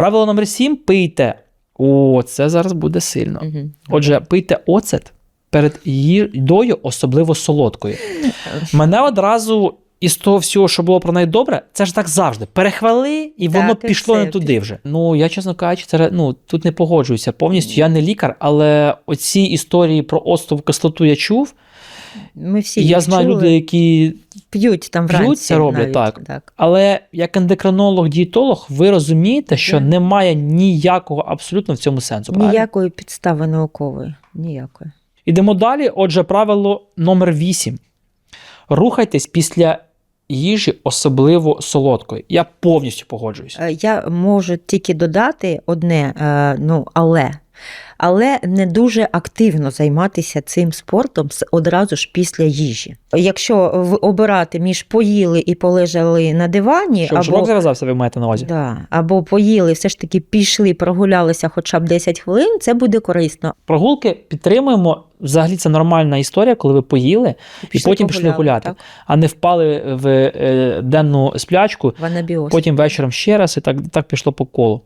Правило номер 7 пийте. О, це зараз буде сильно. Мгм. Отже, пийте оцет перед їдою, особливо солодкою. Мене одразу із того всього, що було про неї добре, це ж так завжди. Перехвали, і воно Так, пішло не туди вже. Ну, я, чесно кажучи, це ну, тут не погоджуюся повністю. Я не лікар, але оці історії про оцтову кислоту я чув. Ми всі я знаю чули. люди, які. П'ють там п'ють, це роблять, навіть, так. так. Але як ендокринолог, дієтолог, ви розумієте, що Мгм. немає ніякого абсолютно в цьому сенсу. правильно? Ніякої підстави наукової. Ніякої. Ідемо далі. Отже, правило номер 8. Рухайтесь після їжі, особливо солодкої. Я повністю погоджуюсь. Е, Я можу тільки додати одне, е, ну, але. Але не дуже активно займатися цим спортом одразу ж після їжі. Якщо обирати між поїли і полежали на дивані, Щоб або, зав'язався, ви маєте на увазі. да, або поїли, все ж таки пішли, прогулялися хоча б 10 хвилин, це буде корисно. Прогулки підтримуємо. Взагалі це нормальна історія, коли ви поїли, і потім пішли гуляти, Так, а не впали в е, денну сплячку, в потім вечором ще раз, і так, так пішло по колу.